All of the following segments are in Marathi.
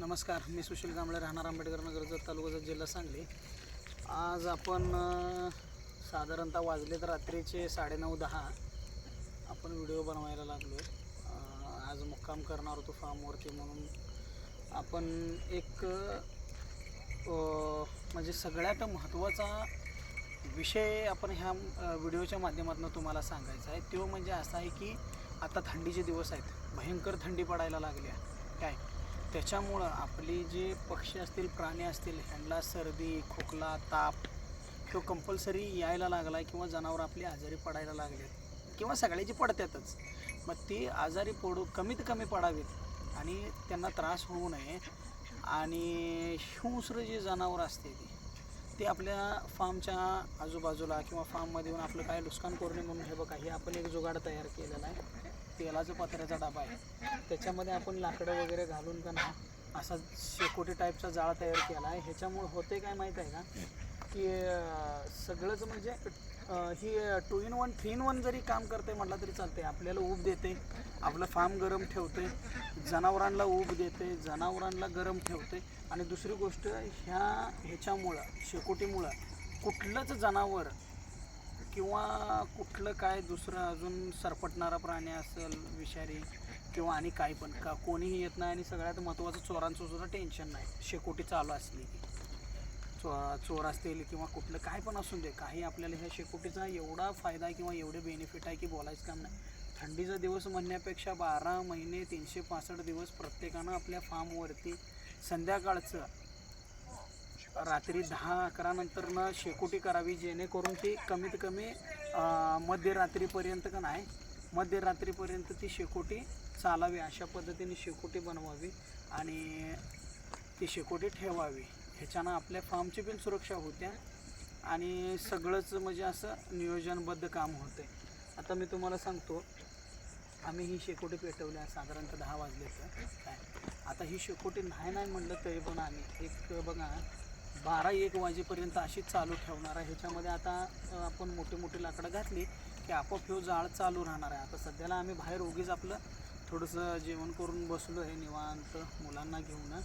नमस्कार मी सुशील कांबळे राहणार आंबेडकर नगर तालुक्याचा जिल्हा सांगली. आज आपण साधारणतः साधारणतः वाजलेत रात्रीचे साडेनऊ दहा. आपण व्हिडिओ बनवायला लागलो आहे आज मुक्काम करणार होतो फार्मवरती म्हणून. आपण एक म्हणजे सगळ्यात महत्त्वाचा विषय आपण ह्या व्हिडिओच्या माध्यमातून तुम्हाला सांगायचा आहे. तो म्हणजे असा आहे की आता थंडीचे दिवस आहेत. भयंकर थंडी पडायला लागल्या काय? त्याच्यामुळं आपली जे पक्षी असतील प्राणी असतील ह्यांना सर्दी खोकला ताप तो कंपल्सरी यायला लागला किंवा जनावर आपली आजारी पडायला लागलेत किंवा सगळ्याची पडतातच. मग ती आजारी पडू कमीत कमी पडावीत आणि त्यांना त्रास होऊ नये. आणि हिंस्र जे जनावर असते ती ते आपल्या फार्मच्या आजूबाजूला किंवा फार्ममध्ये येऊन आपलं काय नुकसान करू नये म्हणून हे बघा हे आपण एक जुगाड तयार केलेला आहे. तेलाचा पत्र्याचा डबा आहे. त्याच्यामध्ये आपण लाकडं वगैरे घालून का ना असा शेकोटी टाईपचा जाळा तयार केला आहे. ह्याच्यामुळे होते काय माहीत आहे का? की सगळंच म्हणजे ही two in one three in one जरी काम करते म्हटलं तरी चालते आपल्याला ऊब देते आपलं फार्म गरम ठेवते जनावरांना ऊब देते जनावरांना गरम ठेवते. आणि दुसरी गोष्ट ह्या ह्याच्यामुळं शेकोटीमुळं कुठलंच जनावर किंवा कुठलं काय दुसरं अजून सरपटणारा प्राणी असेल विषारी किंवा आणि काय पण का कोणीही येत नाही आणि सगळ्यात महत्त्वाचं चोरांचं सुद्धा टेन्शन नाही. शेकोटी चालू असली की. चो चोर असतील किंवा कुठलं काय पण असून दे काही आपल्याला ह्या शेकोटीचा एवढा फायदा आहे किंवा एवढे बेनिफिट आहे की बोलायचं काम नाही. थंडीचा दिवस म्हणण्यापेक्षा बारा महिने तीनशे पासष्ट दिवस प्रत्येकानं आपल्या फार्मवरती संध्याकाळचं रात्री दहा अकरा नंतरनं शेकोटी करावी जेणेकरून ती कमीत कमी मध्यरात्रीपर्यंत का नाही मध्यरात्रीपर्यंत ती शेकोटी चालावी. अशा पद्धतीने शेकोटी बनवावी आणि ती शेकोटी ठेवावी. ह्याच्यानं आपल्या फार्मची पण सुरक्षा होत्या आणि सगळंच म्हणजे असं नियोजनबद्ध काम होतं. आता मी तुम्हाला सांगतो आम्ही ही शेकोटी पेटवल्या साधारणतः दहा वाजल्याचं काय? आता ही शेकोटी नाही नाही म्हणलं तरी पण आम्ही एक बघा बारा एक वाजेपर्यंत अशीच चालू ठेवणार आहे. ह्याच्यामध्ये आता आपण मोठी मोठी लाकडं घातली की आपोआप ह्यो जाळ चालू राहणार आहे. आता सध्याला आम्ही बाहेर उगीच आपलं थोडंसं जेवण करून बसलो आहे निवांत मुलांना घेऊन.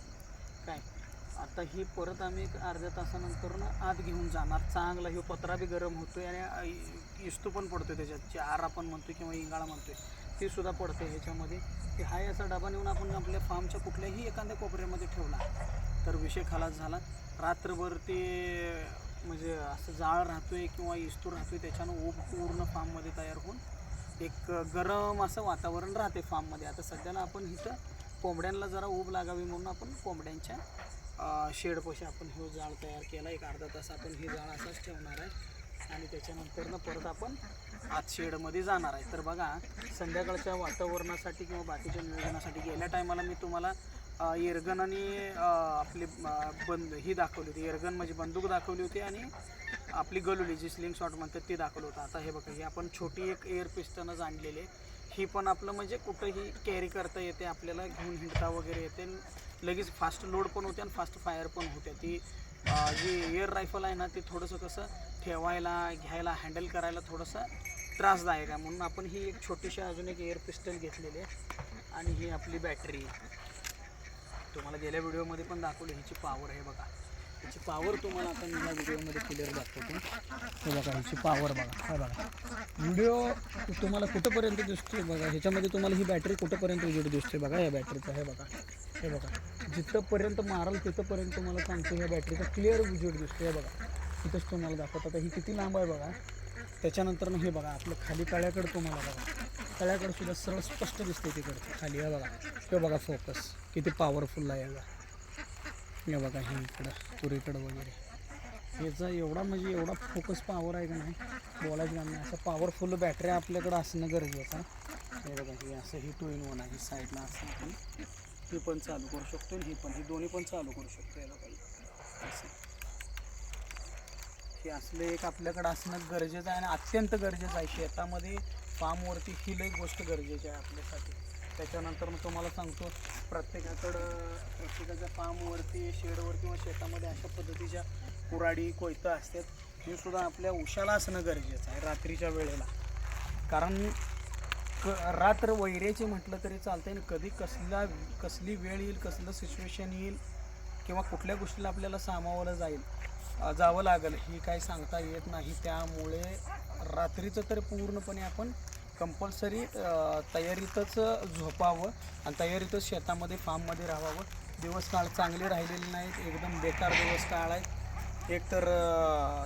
आता ही परत आम्ही एक अर्ध्या तासानंतर आत घेऊन जाणार. चांगला ह्यो पत्रा बी गरम होतो आणि इस्तू पण पडतो त्याच्यात. चार आपण म्हणतो किंवा इंगाळा म्हणतो ती सुद्धा पडते ह्याच्यामध्ये. की हा याचा डबा नेऊन आपण आपल्या फार्मच्या कुठल्याही एखाद्या कोपऱ्यामध्ये ठेवला तर विषय खलास झाला. रात्रभर ते म्हणजे असं जाळ राहतोय किंवा इस्तू राहतोय त्याच्यानं ऊब पूर्ण फार्ममध्ये तयार होऊन एक गरम असं वातावरण राहते फार्ममध्ये. आता सध्याला आपण इथं कोंबड्यांना जरा ऊब लागावी म्हणून आपण कोंबड्यांच्या शेडपाशी आपण हे जाळ तयार केला एक अर्धा तास आपण हे जाळ असाच ठेवणार आहे. आणि त्याच्यानंतरनं परत आपण आत शेडमध्ये जाणार आहे. तर बघा संध्याकाळच्या वातावरणासाठी किंवा बाकीच्या नियोजनासाठी गेल्या टायमाला मी तुम्हाला एरगन आणि आपली बंद ही दाखवली होती. एरगन म्हणजे बंदूक दाखवली होती आणि आपली गलोली जी स्लिंग शॉट म्हणतात ती दाखवलं होतं. आता हे बघा ही आपण छोटी एक एअर पिस्टनच आणलेली आहे. ही पण आपलं म्हणजे कुठंही कॅरी करता येते आपल्याला घेऊन हिंडता वगैरे येते. लगेच फास्ट लोड पण होते आणि फास्ट फायर पण होते. ती जी एअर रायफल आहे ना ती थोडंसं कसं ठेवायला घ्यायला हँडल करायला थोडंसं त्रासदायक आहे. म्हणून आपण ही एक छोटीशी अजून एक एअर पिस्टल घेतलेली आहे. आणि ही आपली बॅटरी तुम्हाला गेल्या व्हिडिओमध्ये पण दाखवली हिची पॉवर आहे बघा. त्याची पॉवर तुम्हाला आता मी या व्हिडिओमध्ये क्लिअर दाखवतो. हे बघा ह्याची पॉवर बघा. हा बघा. व्हिडिओ तुम्हाला कुठंपर्यंत दिसते बघा? ह्याच्यामध्ये तुम्हाला ही बॅटरी कुठंपर्यंत उजेड दिसते बघा? या बॅटरीचा हे बघा. हे बघा. जिथंपर्यंत माराल तिथंपर्यंत तुम्हाला सांगतो ह्या बॅटरीचा क्लिअर उजेड दिसतो हे बघा. तिथंच तुम्हाला दाखवतो. आता ही किती लांब आहे बघा. त्याच्यानंतर हे बघा आपलं खाली तळ्याकडं तुम्हाला बघा. तळ्याकडं सुद्धा सरळ स्पष्ट दिसते तिकडचं. खाली हे बघा. हे बघा फोकस किती पॉवरफुल आहे बघा. हे बघा हे इकडं पुरीकडं वगैरे. याचा एवढा म्हणजे एवढा फोकस पॉवर आहे का नाही बोलायचं नाही. असं पॉवरफुल बॅटरी आपल्याकडं असणं गरजेचं हे बघा हे असं ही टू इन वन आहे साईडला असं आपण हे पण चालू करू शकतो आणि हे पण हे दोन्ही पण चालू करू शकतो याला बघा. असं. हे असलं एक आपल्याकडं असणं गरजेचं आहे आणि अत्यंत गरजेचं आहे. शेतामध्ये फार्मवरती ही लई गोष्ट गरजेची आहे आपल्यासाठी. त्याच्यानंतर मग तुम्हाला सांगतो प्रत्येकाकडं प्रत्येकाच्या फार्मवरती शेडवर किंवा शेतामध्ये अशा पद्धतीच्या कुराडी कोयतं असतात हे सुद्धा आपल्या उशाला असणं गरजेचं आहे रात्रीच्या वेळेला. कारण क रात्र वैरेचे म्हटलं तरी चालतं आणि कधी कसला कसली वेळ येईल कसलं सिच्युएशन येईल किंवा कुठल्या गोष्टीला आपल्याला सामावलं जाईल जावं लागेल ही काही सांगता येत नाही. त्यामुळे रात्रीचं तर पूर्णपणे आपण कंपल्सरी तयारीतच झोपावं आणि तयारीतच शेतामध्ये फार्ममध्ये राहावं. दिवस काळ चांगले राहिलेले नाहीत एकदम बेकार दिवस काळ आहेत एक तर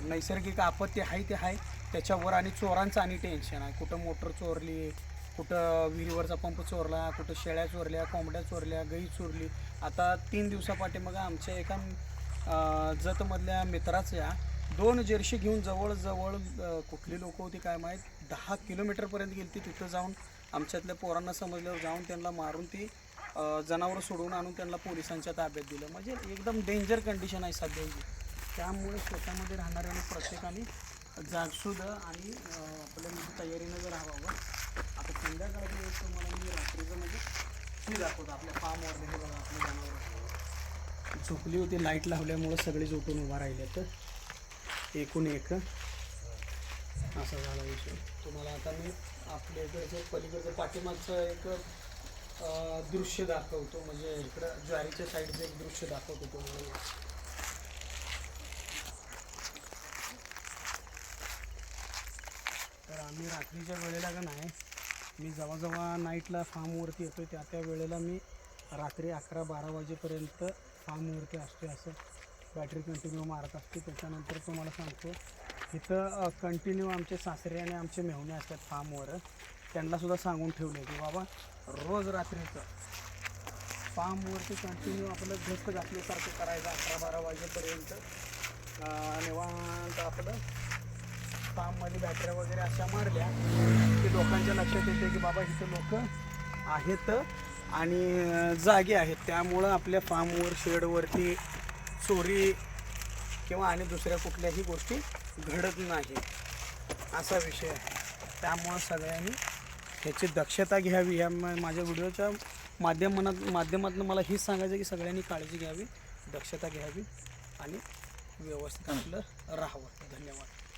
नैसर्गिक आपत्ती आहे ते आहे. त्याच्यावर आणि चोरांचं आणि टेन्शन आहे. कुठं मोटर चोरली कुठं विहिरीवरचा पंप चोरला कुठं शेळ्या चोरल्या कोंबड्या चोरल्या गाई चोरली. आता तीन दिवसापाठी मग आमच्या एका जतमधल्या मित्राच्या दोन जर्शी घेऊन जवळजवळ कुठली लोक होती काय माहीत दहा किलोमीटरपर्यंत गेली ती तिथं जाऊन आमच्यातल्या पोरांना समजल्यावर जाऊन त्यांना मारून ती जनावरं सोडून आणून त्यांना पोलिसांच्या ताब्यात दिलं. म्हणजे एकदम डेंजर कंडिशन आहे सध्याची त्यामुळे शेतामध्ये राहणाऱ्यांनी प्रत्येकाने जागसुद्धा आणि आपल्या म्हणजे तयारीनं जर राहावं आता संध्याकाळची वेळेस तुम्हाला मी रात्रीचं म्हणजे ती दाखवतो. आपल्या फार्मवर हे बघा जनावर. झोपली होती लाइट लावल्यामुळं सगळे झोपून उभा राहिले. तर एकूण एक. असा झाला विषय. तुम्हाला आता मी आपल्या इकडचं पलीकडचं पाठीमागचं एक दृश्य दाखवतो. म्हणजे इकडं ज्वारीच्या साईडचं एक दृश्य दाखवतो तुम्हाला. तर आम्ही रात्रीच्या वेळेला का नाही मी जेव्हा जेव्हा नाईटला फार्मवरती येतो त्या त्या वेळेला मी रात्री अकरा बारा वाजेपर्यंत फार्मवरती असते असं बॅटरी कंटिन्यू मारत असते त्याच्यानंतर तुम्हाला सांगतो इथं कंटिन्यू आमचे सासरे आणि आमचे मेहुणे असतात फार्मवर त्यांनासुद्धा सांगून ठेवले की बाबा रोज रात्रीचं फार्मवरती कंटिन्यू आपलं घस्त घातल्यासारखं करायचं अकरा बारा वाजेपर्यंत. निवांत आपलं फार्ममध्ये बॅटऱ्या वगैरे अशा मारल्या की लोकांच्या लक्षात येते की बाबा इथं लोक आहेत आणि जागे आहेत. त्यामुळं आपल्या फार्मवर शेडवरती चोरी किंवा आणि दुसऱ्या कुठल्याही गोष्टी घडत नाही. असा विषय आहे. त्यामुळं सगळ्यांनी ह्याची दक्षता घ्यावी. ह्या माझ्या व्हिडिओच्या माध्यमात माध्यमातून मला हेच सांगायचं की सगळ्यांनी काळजी घ्यावी दक्षता घ्यावी आणि व्यवस्थित आपलं राहावं. धन्यवाद.